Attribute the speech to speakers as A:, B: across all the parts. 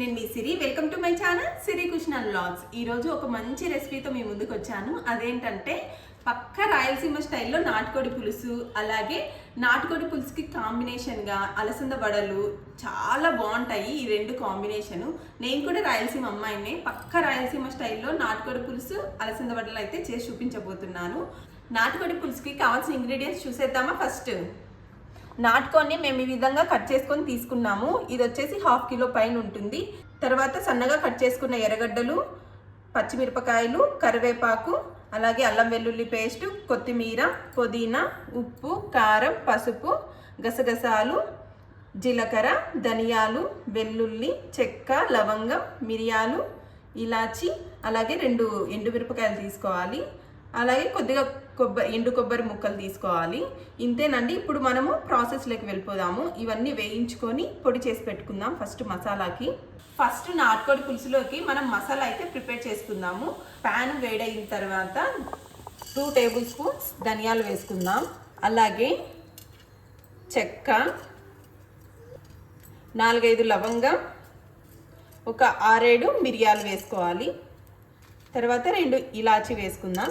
A: నేను మీ Siri. Welcome to my channel Siri Krishna vlogs ఈరోజు ఒక మంచి రెసిపీతో మీ ముందుకు వచ్చాను. అదేంటంటే పక్క రాయలసీమ స్టైల్లో నాటుకోడి పులుసు అలాగే నాటుకోడి పులుసుకి కాంబినేషన్గా అలసంద వడలు చాలా బాగుంటాయి. ఈ రెండు కాంబినేషను నేను కూడా రాయలసీమ అమ్మాయినే పక్క రాయలసీమ స్టైల్లో నాటుకోడి పులుసు అలసంద వడలు అయితే చేసి చూపించబోతున్నాను. నాటుకోడి పులుసుకి కావాల్సిన ఇంగ్రీడియంట్స్ చూసేద్దామా ఫస్ట్ నాటుకొని మేము ఈ విధంగా కట్ చేసుకొని తీసుకున్నాము. ఇది వచ్చేసి హాఫ్ కిలో పైన ఉంటుంది. తర్వాత సన్నగా కట్ చేసుకున్న ఎర్రగడ్డలు పచ్చిమిరపకాయలు కరివేపాకు అలాగే అల్లం వెల్లుల్లి పేస్ట్ కొత్తిమీర పుదీనా ఉప్పు కారం పసుపు గసగసాలు జీలకర్ర ధనియాలు వెల్లుల్లి చెక్క లవంగం మిరియాలు ఇలాచి అలాగే రెండు ఎండుమిరపకాయలు తీసుకోవాలి. అలాగే కొద్దిగా కొబ్బరి ఎండు కొబ్బరి ముక్కలు తీసుకోవాలి. ఇంతేనండి ఇప్పుడు మనము ప్రాసెస్లోకి వెళ్ళిపోదాము. ఇవన్నీ వేయించుకొని పొడి చేసి పెట్టుకుందాం ఫస్ట్ మసాలాకి. ఫస్ట్ నాటుకోడి పులుసులోకి మనం మసాలా అయితే ప్రిపేర్ చేసుకుందాము. ప్యాన్ వేడైన తర్వాత టూ టేబుల్ స్పూన్స్ ధనియాలు వేసుకుందాం. అలాగే చెక్క నాలుగైదు లవంగం ఒక ఆరేడు మిరియాలు వేసుకోవాలి. తర్వాత రెండు ఇలాచి వేసుకుందాం.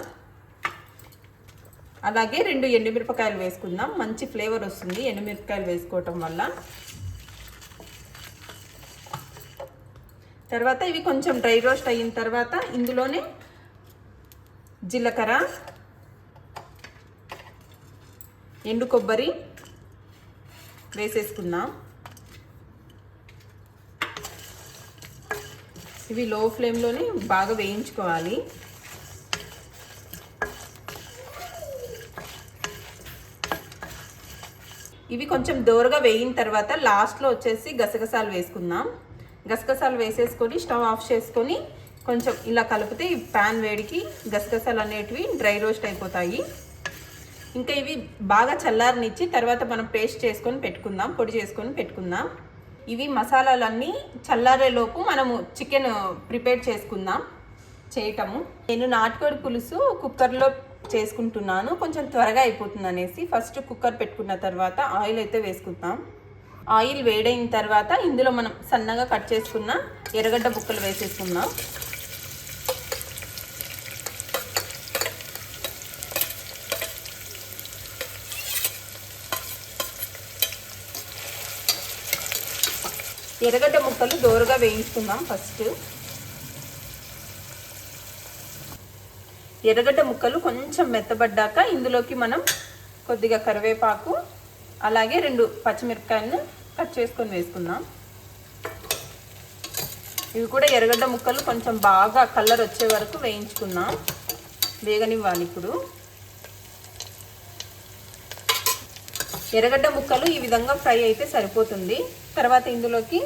A: అలాగే రెండు ఎండుమిరపకాయలు వేసుకుందాం. మంచి ఫ్లేవర్ వస్తుంది ఎండుమిరపకాయలు వేసుకోవటం వల్ల. తర్వాత ఇవి కొంచెం డ్రై రోస్ట్ అయిన తర్వాత ఇందులోనే జీలకర్ర ఎండు కొబ్బరి వేసేసుకుందాం. ఇవి లో ఫ్లేమ్లోనే బాగా వేయించుకోవాలి. ఇవి కొంచెం దోరగా వేయిన తర్వాత లాస్ట్లో వచ్చేసి గసగసాలు వేసుకుందాం. గసగసాలు వేసేసుకొని స్టవ్ ఆఫ్ చేసుకొని కొంచెం ఇలా కలిపితే ఈ ప్యాన్ వేడికి గసగసాలు అనేటివి డ్రై రోస్ట్ అయిపోతాయి. ఇంకా ఇవి బాగా చల్లారనిచ్చి తర్వాత మనం పేస్ట్ చేసుకొని పెట్టుకుందాం పొడి చేసుకొని పెట్టుకుందాం. ఇవి మసాలాలన్నీ చల్లారేలోపు మనము చికెన్ ప్రిపేర్ చేసుకుందాం చేయటము. నేను నాటుకోడి పులుసు కుక్కర్లో చేసుకుంటున్నాను. కొంచెం త్వరగా అయిపోతుంది అనేసి ఫస్ట్ కుక్కర్ పెట్టుకున్న తర్వాత ఆయిల్ అయితే వేసుకుందాం. ఆయిల్ వేడైన తర్వాత ఇందులో మనం సన్నగా కట్ చేసుకున్న ఎర్రగడ్డ బుక్కలు వేసేసుకుందాం. ఎర్రగడ్డ ముక్కలు దోరగా వేయించుకుందాం ఫస్ట్ ఎర్రగడ్డ ముక్కలు కొంచెం మెత్తబడ్డాక ఇందులోకి మనం కొద్దిగా కరివేపాకు అలాగే రెండు పచ్చిమిరపకాయలను కట్ చేసుకొని వేసుకుందాం. ఇవి కూడా ఎర్రగడ్డ ముక్కలు కొంచెం బాగా కలర్ వచ్చే వరకు వేయించుకుందాం. వేగనివ్వాలి ఇప్పుడు. ఎర్రగడ్డ ముక్కలు ఈ విధంగా ఫ్రై అయితే సరిపోతుంది. తర్వాత ఇందులోకి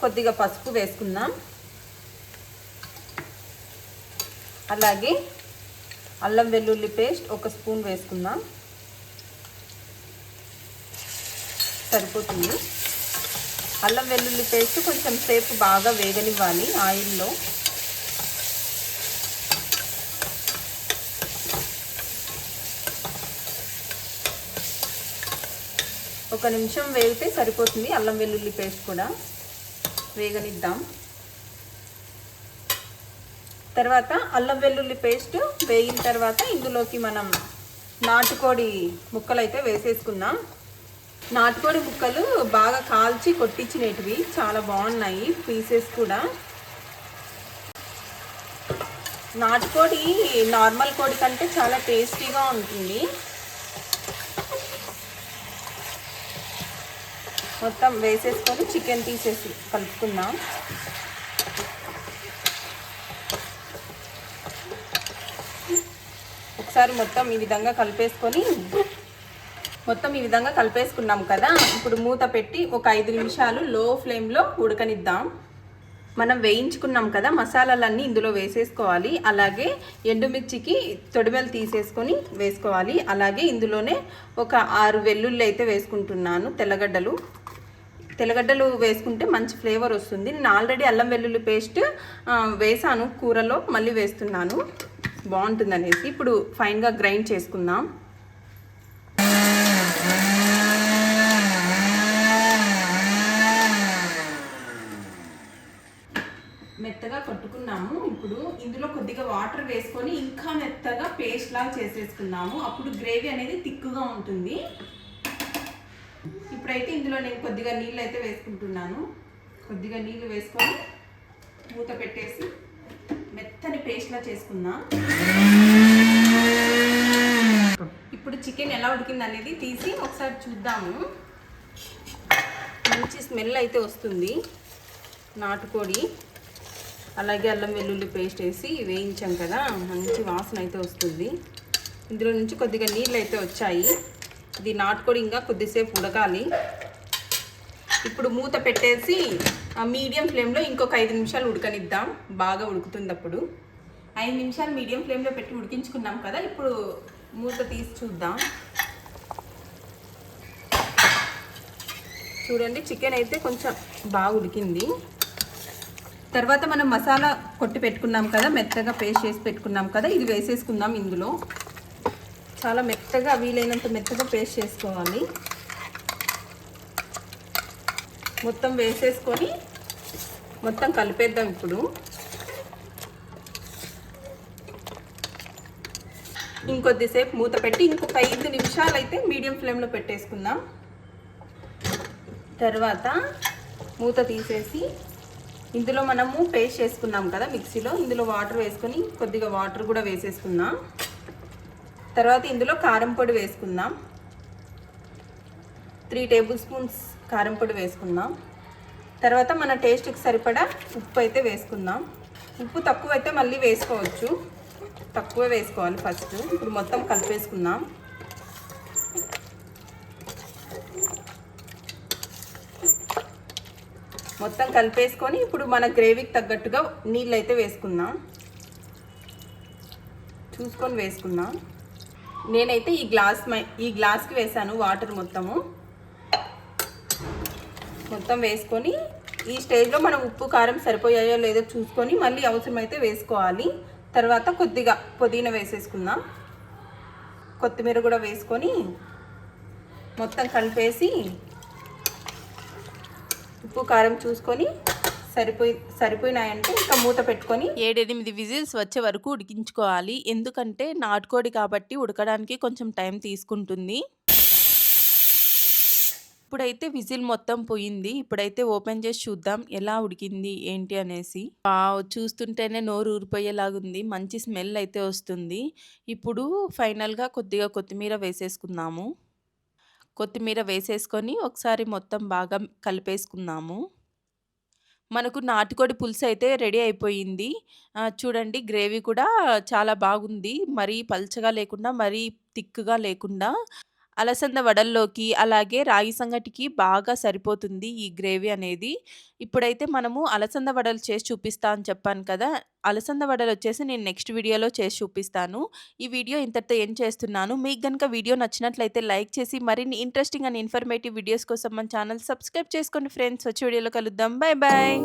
A: కొద్దిగా పసుపు వేసుకుందాం. అలాగే అల్లం వెల్లుల్లి పేస్ట్ ఒక స్పూన్ వేసుకుందాం. సరిపోతుంది. అల్లం వెల్లుల్లి పేస్ట్ కొంచెం సేపు బాగా వేగనివ్వాలి ఆయిల్లో. ఒక నిమిషం వేగితే సరిపోతుంది అల్లం వెల్లుల్లి పేస్ట్ కూడా. వేగనిద్దాం. తర్వాత అల్లం వెల్లుల్లి పేస్ట్ వేగిన తర్వాత ఇందులోకి మనం నాటుకోడి ముక్కలు అయితే వేసేసుకుందాం. నాటుకోడి ముక్కలు బాగా కాల్చి కొట్టించినటివి చాలా బాగున్నాయి పీసెస్ కూడా. నాటుకోడి నార్మల్ కోడి కంటే చాలా టేస్టీగా ఉంటుంది. మొత్తం వేసేసుకొని చికెన్ తీసేసి కలుపుకుందాం. ఒకసారి మొత్తం ఈ విధంగా కలిపేసుకొని మొత్తం ఈ విధంగా కలిపేసుకున్నాం కదా. ఇప్పుడు మూత పెట్టి ఒక ఐదు నిమిషాలు లో ఫ్లేమ్లో ఉడకనిద్దాం. మనం వేయించుకున్నాం కదా మసాలాలన్నీ ఇందులో వేసేసుకోవాలి. అలాగే ఎండుమిర్చికి తొడిమెలు తీసేసుకొని వేసుకోవాలి. అలాగే ఇందులోనే ఒక ఆరు వెల్లుల్లి అయితే వేసుకుంటున్నాను తెల్లగడ్డలు. తెల్లగడ్డలు వేసుకుంటే మంచి ఫ్లేవర్ వస్తుంది. నేను ఆల్రెడీ అల్లం వెల్లుల్లి పేస్ట్ వేసాను కూరలో మళ్ళీ వేస్తున్నాను. బాగుంటుంది అనేసి ఇప్పుడు ఫైన్గా గ్రైండ్ చేసుకుందాం. ఇందులో కొద్దిగా వాటర్ వేసుకొని ఇంకా మెత్తగా పేస్ట్ లాగా చేసేసుకున్నాము అప్పుడు గ్రేవీ అనేది తిక్కుగా ఉంటుంది. ఇప్పుడైతే ఇందులో నేను కొద్దిగా నీళ్ళు అయితే వేసుకుంటున్నాను. కొద్దిగా నీళ్ళు వేసుకొని మూత పెట్టేసి పేస్ట్లా చేసుకుందాం. ఇప్పుడు చికెన్ ఎలా ఉడికింది అనేది తీసి ఒకసారి చూద్దాము. మంచి స్మెల్ అయితే వస్తుంది. నాటుకోడి అలాగే అల్లం వెల్లుల్లి పేస్ట్ వేసి వేయించాం కదా మంచి వాసన అయితే వస్తుంది. ఇందులో నుంచి కొద్దిగా నీళ్ళు అయితే వచ్చాయి. ఇది నాటుకోడి ఇంకా కొద్దిసేపు ఉడకాలి. ఇప్పుడు మూత పెట్టేసి ఆ మీడియం ఫ్లేమ్లో ఇంకొక ఐదు నిమిషాలు ఉడకనిద్దాం. బాగా ఉడుకుతుంది అప్పుడు. ఐదు నిమిషాలు మీడియం ఫ్లేమ్లో పెట్టి ఉడికించుకున్నాం కదా ఇప్పుడు మూత తీసి చూద్దాం. చూడండి చికెన్ అయితే కొంచెం బాగా ఉడికింది. తర్వాత మనం మసాలా కొట్టి పెట్టుకున్నాం కదా మెత్తగా పేస్ట్ చేసి పెట్టుకున్నాం కదా ఇది వేసేసుకుందాం ఇందులో. చాలా మెత్తగా వీలైనంత మెత్తగా పేస్ట్ చేసుకోవాలి. మొత్తం వేసేసుకొని మొత్తం కలిపేద్దాం ఇప్పుడు. ఇంకొద్దిసేపు మూత పెట్టి ఇంకొక ఐదు నిమిషాలు అయితే మీడియం ఫ్లేమ్లో పెట్టేసుకుందాం. తర్వాత మూత తీసేసి ఇందులో మనము పేస్ట్ చేసుకున్నాం కదా మిక్సీలో ఇందులో వాటర్ వేసుకొని కొద్దిగా వాటర్ కూడా వేసేసుకుందాం. తర్వాత ఇందులో కారం పొడి వేసుకుందాం. త్రీ టేబుల్ స్పూన్స్ కారం పొడి వేసుకుందాం. తర్వాత మన టేస్ట్కి సరిపడా ఉప్పు అయితే వేసుకుందాం. ఉప్పు తక్కువ అయితే మళ్ళీ వేసుకోవచ్చు. తక్కువ వేసుకోవాలి ఫస్ట్. ఇప్పుడు మొత్తం కలిపేసుకుందాం. మొత్తం కలిపేసుకొని ఇప్పుడు మన గ్రేవీకి తగ్గట్టుగా నీళ్ళు అయితే వేసుకుందాం. చూసుకొని వేసుకుందాం. నేనైతే ఈ గ్లాస్ మై- ఈ గ్లాస్కి వేసాను వాటర్ మొత్తము. మొత్తం వేసుకొని ఈ స్టేజ్లో మనం ఉప్పు కారం సరిపోయాయో లేదో చూసుకొని మళ్ళీ అవసరమైతే వేసుకోవాలి. తర్వాత కొద్దిగా పుదీనా వేసేసుకుందాం. కొత్తిమీర కూడా వేసుకొని మొత్తం కలిపేసి ఉప్పు కారం చూసుకొని సరిపోయి సరిపోయినాయంటే ఇంకా మూత పెట్టుకొని
B: ఏడెనిమిది విజిల్స్ వచ్చే వరకు ఉడికించుకోవాలి. ఎందుకంటే నాటుకోడి కాబట్టి ఉడకడానికి కొంచెం టైం తీసుకుంటుంది. ఇప్పుడైతే విజిల్ మొత్తం పోయింది. ఇప్పుడైతే ఓపెన్ చేసి చూద్దాం ఎలా ఉడికింది ఏంటి అనేసి. చూస్తుంటేనే నోరు ఊరిపోయేలాగుంది. మంచి స్మెల్ అయితే వస్తుంది. ఇప్పుడు ఫైనల్గా కొద్దిగా కొత్తిమీర వేసేసుకుందాము. కొత్తిమీర వేసేసుకొని ఒకసారి మొత్తం బాగా కలిపేసుకుందాము. మనకు నాటుకోడి పులుసు అయితే రెడీ అయిపోయింది. చూడండి గ్రేవీ కూడా చాలా బాగుంది. మరీ పల్చగా లేకుండా మరీ థిక్గా లేకుండా. అలసంద వడల్లోకి అలాగే రాగి సంగటికి బాగా సరిపోతుంది ఈ గ్రేవీ అనేది. ఇప్పుడైతే మనము అలసంద వడలు చేసి చూపిస్తా అని చెప్పాను కదా! అలసంద వడలు వచ్చేసి నేను నెక్స్ట్ వీడియోలో చేసి చూపిస్తాను. ఈ వీడియో ఇంతటితో ఏం చేస్తున్నాను. మీకు కనుక వీడియో నచ్చినట్లయితే లైక్ చేసి మరిన్ని ఇంట్రెస్టింగ్ అండ్ ఇన్ఫర్మేటివ్ వీడియోస్ కోసం మన ఛానల్ సబ్స్క్రైబ్ చేసుకోండి ఫ్రెండ్స్. వచ్చే వీడియోలో కలుద్దాం. Bye bye